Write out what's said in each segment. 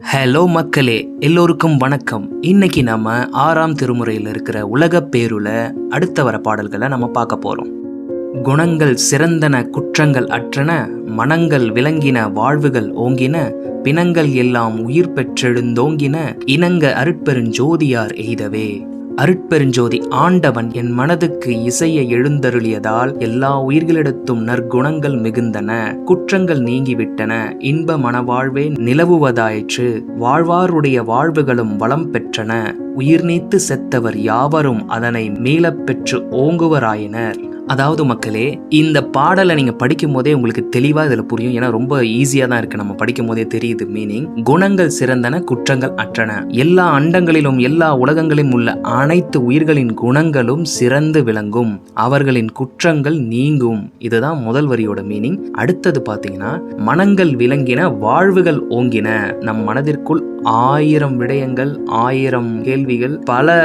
Hello மக்களே எல்லோருக்கும் வணக்கம். இன்னைக்கு நம்ம ஆறாம் திருமுறையில் இருக்கிற உலக பேருல அடுத்த வர பாடல்களை நம்ம பார்க்க போறோம். குணங்கள் சிறந்தன குற்றங்கள் அற்றன மனங்கள் விளங்கின வாழ்வுகள் ஓங்கின பிணங்கள் எல்லாம் உயிர் பெற்றெழுந்தோங்கின இனங்க அருட்பெருஞ்சோதியார் எய்தவே. அருட்பெருஞ்சோதி ஆண்டவன் என் மனதுக்கு இசையை எழுந்தருளியதால் எல்லா உயிர்களிடத்தும் நற்குணங்கள் மிகுந்தன குற்றங்கள் நீங்கிவிட்டன. இன்ப மனவாழ்வே நிலவுவதாயிற்று. வாழ்வாருடைய வாழ்வுகளும் வளம் பெற்றன. உயிர் நீத்து செத்தவர் யாவரும் அதனை மீளப்பெற்று ஓங்குவராயினர். அதாவது மக்களே இந்த பாடலை நீங்க படிக்கும் போதே உங்களுக்கு தெளிவா இதுல புரியும். ஏன்னா ரொம்ப ஈஸியா தான் இருக்கு. நம்ம படிக்கும் போதே தெரியுது மீனிங் குணங்கள் சிறந்தன குற்றங்கள் அற்றன. எல்லா அண்டங்களிலும் எல்லா உலகங்களிலும் உள்ள அனைத்து உயிர்களின் குணங்களும் சிறந்து விளங்கும். அவர்களின் குற்றங்கள் நீங்கும். இதுதான் முதல் வரியோட மீனிங் அடுத்தது பாத்தீங்கன்னா மனங்கள் விளங்கின வாழ்வுகள் ஓங்கின. நம் மனதிற்குள் ஆயிரம் விடயங்கள் ஆயிரம் கேள்விகள் பல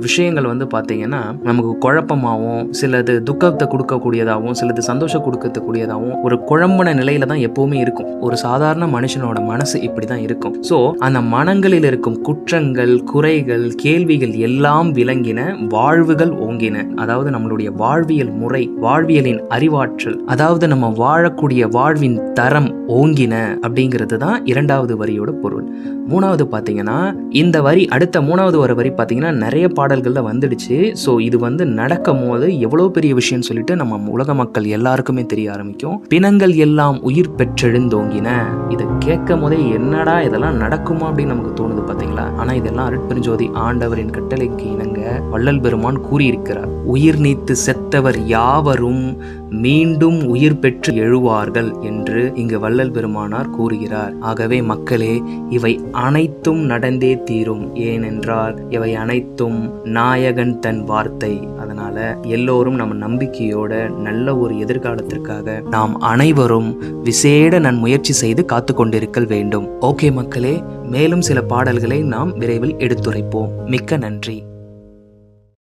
விஷயங்கள் வந்து பார்த்தீங்கன்னா நமக்கு குழப்பமாகவும் சிலது துக்கத்தை கொடுக்கக்கூடியதாகவும் சிலது சந்தோஷம் கொடுக்கக்கூடியதாகவும் ஒரு குழம்புன நிலையில தான் எப்பவுமே இருக்கும். ஒரு சாதாரண மனுஷனோட மனசு இப்படி தான் இருக்கும். ஸோ அந்த மனங்களில் இருக்கும் குற்றங்கள் குறைகள் கேள்விகள் எல்லாம் விளங்கின வாழ்வுகள் ஓங்கின. அதாவது நம்மளுடைய வாழ்வியல் முறை வாழ்வியலின் அறிவாற்றல் அதாவது நம்ம வாழக்கூடிய வாழ்வின் தரம் ஓங்கின அப்படிங்கிறது தான் இரண்டாவது வரியோட பொருள். மூணாவது பார்த்தீங்கன்னா இந்த வரி அடுத்த மூணாவது வர வரி பார்த்தீங்கன்னா நிறைய பாடல்களில் வந்துடுச்சு. ஸோ இது வந்து நடக்கும் போது எவ்வளோ பெரிய அப்படின்னு சொல்லிட்டு நம்ம உலக மக்கள் எல்லாருக்குமே தெரிய ஆரம்பிக்கும். பிணங்கள் எல்லாம் உயிர் பெற்றெழுந்தோங்கின. இதை கேட்கும் போதே என்னடா இதெல்லாம் நடக்குமா அப்படின்னு நமக்கு தோணுது பார்த்தீங்களா ஆனால் இதெல்லாம் அருட்பெருஞ்சோதி ஆண்டவரின் கட்டளைக்கு இணங்க வள்ளல் பெருமான் கூறியிருக்கிறார். உயிர் நீத்து செத்தவர் யாவரும் மீண்டும் உயிர் பெற்று எழுவார்கள் என்று இங்கு வள்ளல் பெருமானார் கூறுகிறார். ஆகவே மக்களே இவை அனைத்தும் நடந்தே தீரும். ஏனென்றால் இவை அனைத்தும் நாயகன் தன் வார்த்தை. அதனால எல்லோரும் நம்ம நம்பிக்கையோட நல்ல ஒரு எதிர்காலத்திற்காக நாம் அனைவரும் விசேட நன் முயற்சி செய்து காத்து கொண்டிருக்க வேண்டும். ஓகே மக்களே மேலும் சில பாடல்களை நாம் விரைவில் எடுத்துரைப்போம். மிக்க நன்றி.